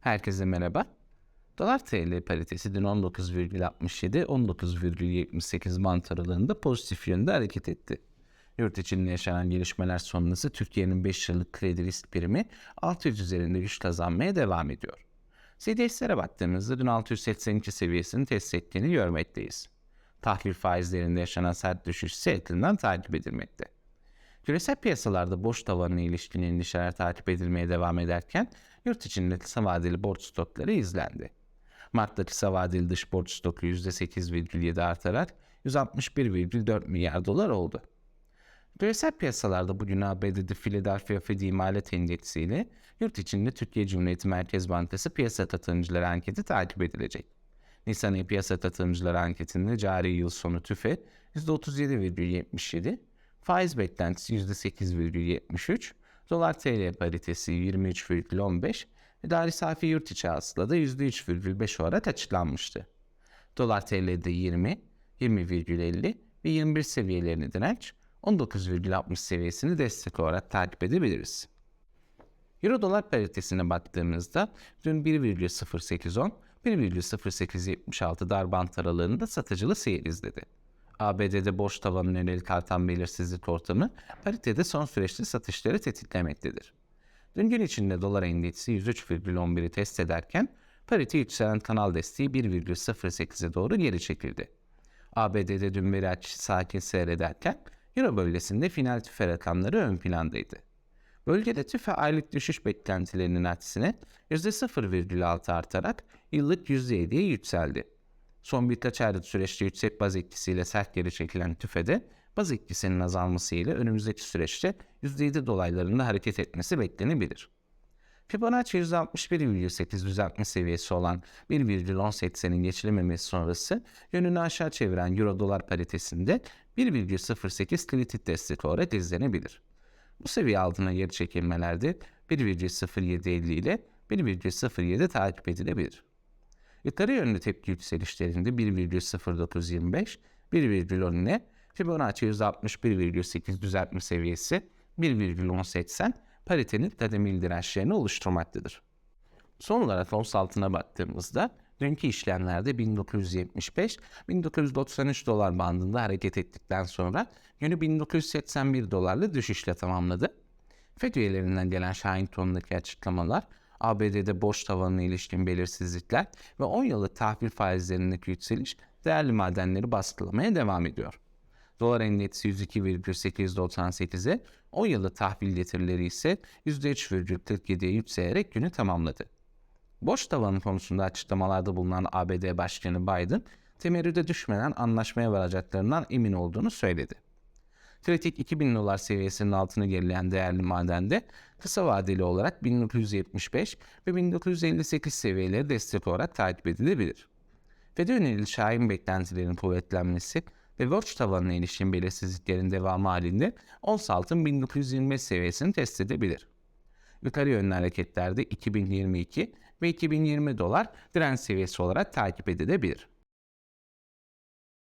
Herkese merhaba. Dolar TL paritesi dün 19,67 19,78 bant aralığında pozitif yönde hareket etti. Yurt içinde yaşanan gelişmeler sonrası Türkiye'nin 5 yıllık kredi risk primi 600 üzerinde güç kazanmaya devam ediyor. CDS'lere baktığımızda dün 682 seviyesini test ettiğini görmekteyiz. Tahvil faizlerinde yaşanan sert düşüş ise takip edilmekte. Küresel piyasalarda boş tavanına ilişkin endişeler takip edilmeye devam ederken yurt içinde kısa vadeli borç stokları izlendi. Mart'ta kısa vadeli dış borç stoku %8,7 artarak 161,4 milyar dolar oldu. Küresel piyasalarda bugün ABD'de Philadelphia Fed İmalat Endeksi ile yurt içinde Türkiye Cumhuriyeti Merkez Bankası piyasa katılımcıları anketi takip edilecek. Nisan ayı piyasa katılımcıları anketinde cari yıl sonu tüfe %37,77, faiz beklentisi %8,73, dolar TL paritesi 23,15 ve dahil safi yurt içi hasıla da %3,5 olarak açıklanmıştı. Dolar TL'de 20, 20,50 ve 21 seviyelerini direnç, 19,60 seviyesini destek olarak takip edebiliriz. Euro dolar paritesine baktığımızda dün 1,0810, 1,0876 dar bant aralığında satıcılı seyir izledi. ABD'de boş tavanın yönelik artan belirsizlik ortamı paritede son süreçte satışları tetiklemektedir. Dün gün içinde dolar endeksi 103,11'i test ederken parite yükselen kanal desteği 1,08'e doğru geri çekildi. ABD'de dün veri açışı sakin seyrederken Euro bölgesinde final tüfe rakamları ön plandaydı. Bölgede tüfe aylık düşüş beklentilerinin aksine %0,6 artarak yıllık %7'ye yükseldi. Son birkaç aylık süreçte yüksek baz etkisiyle sert geri çekilen tüfede baz etkisinin azalmasıyla önümüzdeki süreçte %7 dolaylarında hareket etmesi beklenebilir. Fibonacci 161,8 düzeltme seviyesi olan 1,1080'in geçilememesi sonrası yönünü aşağı çeviren Euro dolar paritesinde 1,08 kritik destek olarak izlenebilir. Bu seviye altına geri çekilmelerde 1,0750 ile 1,07 takip edilebilir. Yukarı yönlü tepki yükselişlerinde 1,0925, 1,10 ile Fibonacci 161,8 düzeltme seviyesi 1,1080 paritenin kademeli dirençlerini oluşturmaktadır. Son olarak ons altına baktığımızda dünkü işlemlerde 1975-1993 dolar bandında hareket ettikten sonra yönü 1981 dolarla düşüşle tamamladı. FED üyelerinden gelen Şahin tonundaki açıklamalar ABD'de boş tavanına ilişkin belirsizlikler ve 10 yıllık tahvil faizlerindeki yükseliş değerli madenleri baskılamaya devam ediyor. Dolar endeksi 102,898'e, 10 yıllık tahvil getirileri ise %3,47'ye yükselerek günü tamamladı. Boş tavanı konusunda açıklamalarda bulunan ABD Başkanı Biden, temerrüde düşmeden anlaşmaya varacaklarından emin olduğunu söyledi. Kritik 2000 dolar seviyesinin altını gerileyen değerli madende kısa vadeli olarak 1975 ve 1958 seviyeleri destek olarak takip edilebilir. FED'e yönelik şahin beklentilerin kuvvetlenmesi ve Watch tavanına ilişkin belirsizliklerin devamı halinde ons altın 1925 seviyesini test edebilir. Yukarı yönlü hareketlerde 2022 ve 2020 dolar direnç seviyesi olarak takip edilebilir.